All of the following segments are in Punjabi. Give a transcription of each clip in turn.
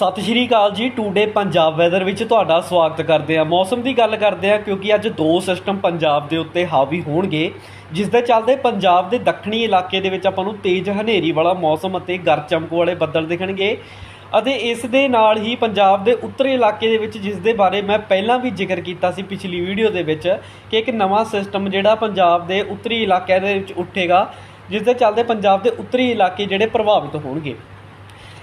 ਸਤਿ ਸ਼੍ਰੀ ਅਕਾਲ ਜੀ, ਟੂਡੇ ਪੰਜਾਬ ਵੈਦਰ ਵਿੱਚ ਤੁਹਾਡਾ ਸਵਾਗਤ ਕਰਦੇ ਹਾਂ। ਮੌਸਮ ਦੀ ਗੱਲ ਕਰਦੇ ਹਾਂ, ਕਿਉਂਕਿ ਅੱਜ ਦੋ ਸਿਸਟਮ ਪੰਜਾਬ ਦੇ ਉੱਤੇ ਹਾਵੀ ਹੋਣਗੇ, ਜਿਸ ਦੇ ਚੱਲਦੇ ਪੰਜਾਬ ਦੇ ਦੱਖਣੀ ਇਲਾਕੇ ਦੇ ਵਿੱਚ ਆਪਾਂ ਨੂੰ ਤੇਜ਼ ਹਨੇਰੀ ਵਾਲਾ ਮੌਸਮ ਅਤੇ ਗਰਜ ਚਮਕ ਵਾਲੇ ਬੱਦਲ ਦਿਖਣਗੇ। ਅਤੇ ਇਸ ਦੇ ਨਾਲ ਹੀ ਪੰਜਾਬ ਦੇ ਉੱਤਰੀ ਇਲਾਕੇ ਦੇ ਵਿੱਚ, ਜਿਸ ਦੇ ਬਾਰੇ ਮੈਂ ਪਹਿਲਾਂ ਵੀ ਜ਼ਿਕਰ ਕੀਤਾ ਸੀ ਪਿਛਲੀ ਵੀਡੀਓ ਦੇ ਵਿੱਚ, ਕਿ ਇੱਕ ਨਵਾਂ ਸਿਸਟਮ ਜਿਹੜਾ ਪੰਜਾਬ ਦੇ ਉੱਤਰੀ ਇਲਾਕਿਆਂ ਦੇ ਵਿੱਚ ਉੱਠੇਗਾ, ਜਿਸ ਦੇ ਚੱਲਦੇ ਪੰਜਾਬ ਦੇ ਉੱਤਰੀ ਇਲਾਕੇ ਜਿਹੜੇ ਪ੍ਰਭਾਵਿਤ ਹੋਣਗੇ।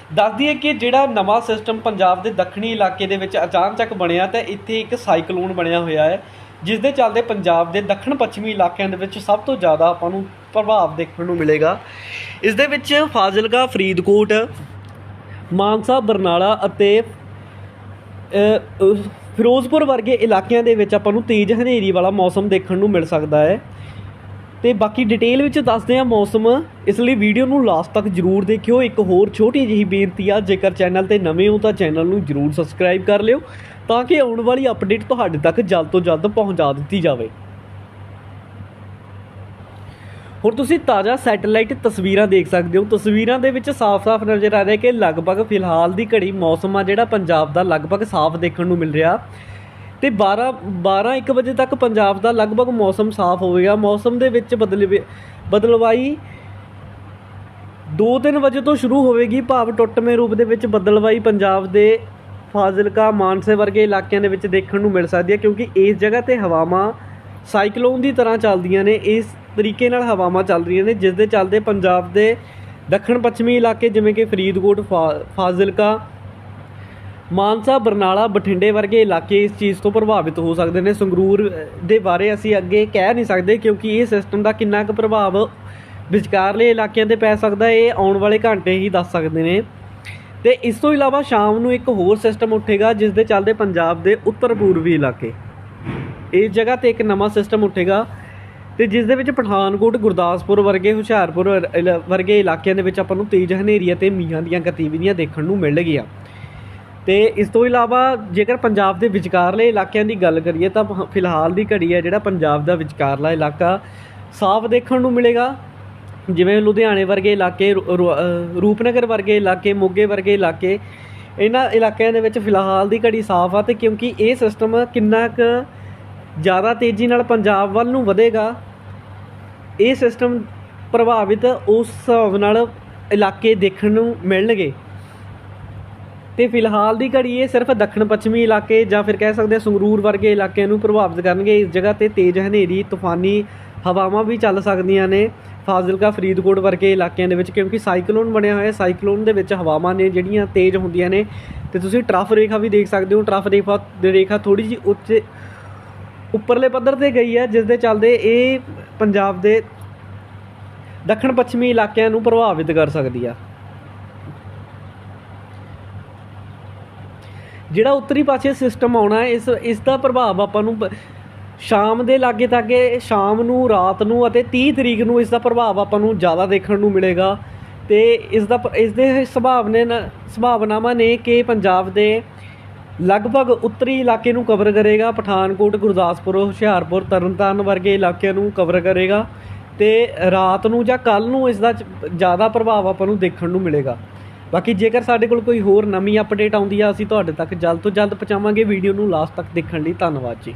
ਦੱਸ ਦਈਏ ਕਿ ਜਿਹੜਾ ਨਵਾਂ ਸਿਸਟਮ ਪੰਜਾਬ ਦੇ ਦੱਖਣੀ ਇਲਾਕੇ ਦੇ ਵਿੱਚ ਅਚਾਨਚੱਕ ਬਣਿਆ ਤਾਂ ਇੱਥੇ ਇੱਕ ਸਾਈਕਲੋਨ ਬਣਿਆ ਹੋਇਆ ਹੈ, ਜਿਸ ਦੇ ਚੱਲਦੇ ਪੰਜਾਬ ਦੇ ਦੱਖਣ ਪੱਛਮੀ ਇਲਾਕਿਆਂ ਦੇ ਵਿੱਚ ਸਭ ਤੋਂ ਜ਼ਿਆਦਾ ਆਪਾਂ ਨੂੰ ਪ੍ਰਭਾਵ ਦੇਖਣ ਨੂੰ ਮਿਲੇਗਾ। ਇਸ ਦੇ ਵਿੱਚ ਫਾਜ਼ਿਲਕਾ, ਫਰੀਦਕੋਟ, ਮਾਨਸਾ, ਬਰਨਾਲਾ ਅਤੇ ਫਿਰੋਜ਼ਪੁਰ ਵਰਗੇ ਇਲਾਕਿਆਂ ਦੇ ਵਿੱਚ ਆਪਾਂ ਨੂੰ ਤੇਜ਼ ਹਨੇਰੀ ਵਾਲਾ ਮੌਸਮ ਦੇਖਣ ਨੂੰ ਮਿਲ ਸਕਦਾ ਹੈ। ਤੇ ਬਾਕੀ ਡਿਟੇਲ ਵਿੱਚ ਦੱਸਦੇ ਹਾਂ ਮੌਸਮ। ਇਸ ਲਈ ਵੀਡੀਓ ਨੂੰ ਲਾਸਟ ਤੱਕ ਜਰੂਰ ਦੇਖਿਓ। ਇੱਕ ਹੋਰ ਛੋਟੀ ਜਿਹੀ ਬੇਨਤੀ ਆ, ਜੇਕਰ ਚੈਨਲ ਤੇ ਨਵੇਂ ਹੋ ਤਾਂ ਚੈਨਲ ਨੂੰ ਜਰੂਰ ਸਬਸਕ੍ਰਾਈਬ ਕਰ ਲਿਓ, ਤਾਂ ਕਿ ਆਉਣ ਵਾਲੀ ਅਪਡੇਟ ਤੁਹਾਡੇ ਤੱਕ ਜਲਦ ਤੋਂ ਜਲਦ ਪਹੁੰਚਾ ਦਿੱਤੀ ਜਾਵੇ। ਹੁਣ ਤੁਸੀਂ ਤਾਜ਼ਾ ਸੈਟੇਲਾਈਟ ਤਸਵੀਰਾਂ ਦੇਖ ਸਕਦੇ ਹੋ। ਤਸਵੀਰਾਂ ਦੇ ਵਿੱਚ ਸਾਫ਼-ਸਾਫ਼ ਨਜ਼ਰ ਆ ਰਿਹਾ ਕਿ ਲਗਭਗ ਫਿਲਹਾਲ ਦੀ ਘੜੀ ਮੌਸਮ ਆ ਜਿਹੜਾ ਪੰਜਾਬ ਦਾ ਲਗਭਗ ਸਾਫ਼ ਦੇਖਣ ਨੂੰ ਮਿਲ ਰਿਹਾ। ਤੇ 12 12 1 ਵਜੇ ਤੱਕ ਪੰਜਾਬ ਦਾ ਲਗਭਗ ਮੌਸਮ ਸਾਫ਼ ਹੋਵੇਗਾ। ਮੌਸਮ ਦੇ ਵਿੱਚ ਬਦਲਵੇ, ਬਦਲਵਾਈ 2-3 ਵਜੇ ਤੋਂ ਸ਼ੁਰੂ ਹੋਵੇਗੀ। ਭਾਵ ਟੁੱਟਵੇਂ ਰੂਪ ਦੇ ਵਿੱਚ ਬਦਲਵਾਈ ਪੰਜਾਬ ਦੇ ਫਾਜ਼ਿਲਕਾ, ਮਾਨਸੇ ਵਰਗੇ ਇਲਾਕਿਆਂ ਦੇ ਵਿੱਚ ਦੇਖਣ ਨੂੰ ਮਿਲ ਸਕਦੀ ਹੈ ਕਿਉਂਕਿ ਇਸ ਜਗ੍ਹਾ ਤੇ ਹਵਾਵਾਂ ਸਾਈਕਲੋਨ ਦੀ ਤਰ੍ਹਾਂ ਚੱਲਦੀਆਂ ਨੇ। ਇਸ ਤਰੀਕੇ ਨਾਲ ਹਵਾਵਾਂ ਚੱਲ ਰਹੀਆਂ ਨੇ, ਜਿਸ ਦੇ ਚੱਲਦੇ ਪੰਜਾਬ ਦੇ ਦੱਖਣ ਪੱਛਮੀ ਇਲਾਕੇ ਜਿਵੇਂ ਕਿ ਫਰੀਦਕੋਟ, ਫਾ- ਫਾਜ਼ਿਲਕਾ ਮਾਨਸਾ, ਬਰਨਾਲਾ, ਬਠਿੰਡੇ ਵਰਗੇ ਇਲਾਕੇ ਇਸ ਚੀਜ਼ ਤੋਂ ਪ੍ਰਭਾਵਿਤ ਹੋ ਸਕਦੇ ਨੇ। ਸੰਗਰੂਰ ਦੇ ਬਾਰੇ ਅਸੀਂ ਅੱਗੇ ਕਹਿ ਨਹੀਂ ਸਕਦੇ ਕਿਉਂਕਿ ਇਹ ਸਿਸਟਮ ਦਾ ਕਿੰਨਾ ਕੁ ਪ੍ਰਭਾਵ ਵਿਚਕਾਰਲੇ ਇਲਾਕਿਆਂ ਤੇ ਪੈ ਸਕਦਾ, ਇਹ ਆਉਣ ਵਾਲੇ ਘੰਟੇ ਹੀ ਦੱਸ ਸਕਦੇ ਨੇ। ਤੇ ਇਸ ਤੋਂ ਇਲਾਵਾ ਸ਼ਾਮ ਨੂੰ ਇੱਕ ਹੋਰ ਸਿਸਟਮ ਉੱਠੇਗਾ, ਜਿਸ ਦੇ ਚੱਲਦੇ ਪੰਜਾਬ ਦੇ ਉੱਤਰ ਪੂਰਬੀ ਇਲਾਕੇ। ਇਸ ਜਗ੍ਹਾ ਤੇ ਇੱਕ ਨਵਾਂ ਸਿਸਟਮ ਉੱਠੇਗਾ ਤੇ ਜਿਸ ਦੇ ਵਿੱਚ ਪਠਾਨਕੋਟ, ਗੁਰਦਾਸਪੁਰ ਵਰਗੇ, ਹੁਸ਼ਿਆਰਪੁਰ ਵਰਗੇ ਇਲਾਕਿਆਂ ਦੇ ਵਿੱਚ ਆਪਾਂ ਨੂੰ ਤੇਜ਼ ਹਨੇਰੀ ਅਤੇ ਮੀਂਹਾਂ ਦੀਆਂ ਗਤੀਵਿਧੀਆਂ ਦੇਖਣ ਨੂੰ ਮਿਲਣਗੀਆਂ। ਤੇ ਇਸ ਤੋਂ ਇਲਾਵਾ ਜੇਕਰ ਪੰਜਾਬ ਦੇ ਵਿਚਕਾਰਲੇ ਇਲਾਕਿਆਂ ਦੀ ਗੱਲ ਕਰੀਏ ਤਾਂ ਫਿਲਹਾਲ ਦੀ ਘੜੀ ਹੈ ਜਿਹੜਾ ਪੰਜਾਬ ਦਾ ਵਿਚਕਾਰਲਾ ਇਲਾਕਾ। ਸਾਫ਼ ਦੇਖਣ ਨੂੰ ਮਿਲੇਗਾ। ਜਿਵੇਂ ਲੁਧਿਆਣੇ ਵਰਗੇ ਇਲਾਕੇ, ਰੂ- ਰੂ- ਰੂਪਨਗਰ ਵਰਗੇ ਇਲਾਕੇ, ਮੋਗੇ ਵਰਗੇ ਇਲਾਕੇ, ਇਹਨਾਂ ਇਲਾਕਿਆਂ ਦੇ ਵਿੱਚ ਫਿਲਹਾਲ ਦੀ ਘੜੀ ਸਾਫ਼ ਆ ਤੇ ਕਿਉਂਕਿ ਇਹ ਸਿਸਟਮ ਕਿੰਨਾ ਕੁ ਜ਼ਿਆਦਾ ਤੇਜ਼ੀ ਨਾਲ ਪੰਜਾਬ ਵੱਲ ਨੂੰ ਵਧੇਗਾ, ਇਹ ਸਿਸਟਮ ਪ੍ਰਭਾਵਿਤ ਉਸ ਹਿਸਾਬ ਨਾਲ ਇਲਾਕੇ ਦੇਖਣ ਨੂੰ ਮਿਲਣਗੇ। ਤੇ ਫਿਲਹਾਲ ਦੀ ਘੜੀ ਇਹ ਸਿਰਫ ਦੱਖਣ ਪੱਛਮੀ ਇਲਾਕੇ ਜਾਂ ਫਿਰ ਕਹਿ ਸਕਦੇ ਹਾਂ ਸੰਗਰੂਰ ਵਰਗੇ ਇਲਾਕਿਆਂ ਨੂੰ ਪ੍ਰਭਾਵਿਤ ਕਰਨਗੇ। ਇਸ ਜਗ੍ਹਾ ਤੇ ਤੇਜ਼ ਹਨੇਰੀ, ਤੂਫਾਨੀ ਹਵਾਵਾਂ ਵੀ ਚੱਲ ਸਕਦੀਆਂ ਨੇ ਫਾਜ਼ਿਲਕਾ, ਫਰੀਦਕੋਟ ਵਰਗੇ ਇਲਾਕਿਆਂ ਦੇ ਵਿੱਚ ਕਿਉਂਕਿ ਸਾਈਕਲੋਨ ਬਣਿਆ ਹੋਇਆ ਹੈ। ਸਾਈਕਲੋਨ ਦੇ ਵਿੱਚ ਹਵਾਵਾਂ ਨੇ ਜਿਹੜੀਆਂ ਤੇਜ਼ ਹੁੰਦੀਆਂ ਨੇ। ਤੇ ਤੁਸੀਂ ਟਰਫ ਰੇਖਾ ਵੀ ਦੇਖ ਸਕਦੇ ਹੋ। ਟਰਫ ਰੇਖਾ, ਦੀ ਰੇਖਾ ਥੋੜੀ ਜਿਹੀ ਉੱਚੇ ਉੱਪਰਲੇ ਪੱਧਰ ਤੇ ਗਈ ਹੈ, ਜਿਸ ਦੇ ਚੱਲਦੇ ਇਹ ਪੰਜਾਬ ਦੇ ਦੱਖਣ ਪੱਛਮੀ ਇਲਾਕਿਆਂ ਨੂੰ ਪ੍ਰਭਾਵਿਤ ਕਰ ਸਕਦੀ ਆ। ਜਿਹੜਾ ਉੱਤਰੀ ਪਾਸੇ ਸਿਸਟਮ ਆਉਣਾ ਇਸ ਇਸ ਦਾ ਪ੍ਰਭਾਵ ਆਪਾਂ ਨੂੰ ਸ਼ਾਮ ਦੇ ਲਾਗੇ ਤਾਗੇ, ਸ਼ਾਮ ਨੂੰ, ਰਾਤ ਨੂੰ ਅਤੇ 30 ਤਰੀਕ ਨੂੰ ਇਸ ਦਾ ਪ੍ਰਭਾਵ ਆਪਾਂ ਨੂੰ ਜ਼ਿਆਦਾ ਦੇਖਣ ਨੂੰ ਮਿਲੇਗਾ। ਤੇ ਇਸ ਦਾ ਪ- ਇਸ ਦੇ ਸੁਭਾਵਨੇ ਸੰਭਾਵਨਾਵਾਂ ਨੇ ਕਿ ਪੰਜਾਬ ਦੇ ਲਗਭਗ ਉੱਤਰੀ ਇਲਾਕੇ ਨੂੰ ਕਵਰ ਕਰੇਗਾ। ਪਠਾਨਕੋਟ, ਗੁਰਦਾਸਪੁਰ, ਹੁਸ਼ਿਆਰਪੁਰ, ਤਰਨਤਾਰਨ ਵਰਗੇ ਇਲਾਕਿਆਂ ਨੂੰ ਕਵਰ ਕਰੇਗਾ। ਤੇ ਰਾਤ ਨੂੰ ਜਾਂ ਕੱਲ ਨੂੰ ਇਸ ਦਾ ਜ਼ਿਆਦਾ ਪ੍ਰਭਾਵ ਆਪਾਂ ਨੂੰ ਦੇਖਣ ਨੂੰ ਮਿਲੇਗਾ। ਬਾਕੀ ਜੇਕਰ ਸਾਡੇ ਕੋਲ ਕੋਈ ਹੋਰ ਨਵੀਂ ਅਪਡੇਟ ਆਉਂਦੀ ਆ, ਅਸੀਂ ਤੁਹਾਡੇ ਤੱਕ ਜਲਦ ਤੋਂ ਜਲਦ ਪਹੁੰਚਾਵਾਂਗੇ। ਵੀਡੀਓ ਨੂੰ ਲਾਸਟ ਤੱਕ ਦੇਖਣ ਲਈ ਧੰਨਵਾਦ ਜੀ।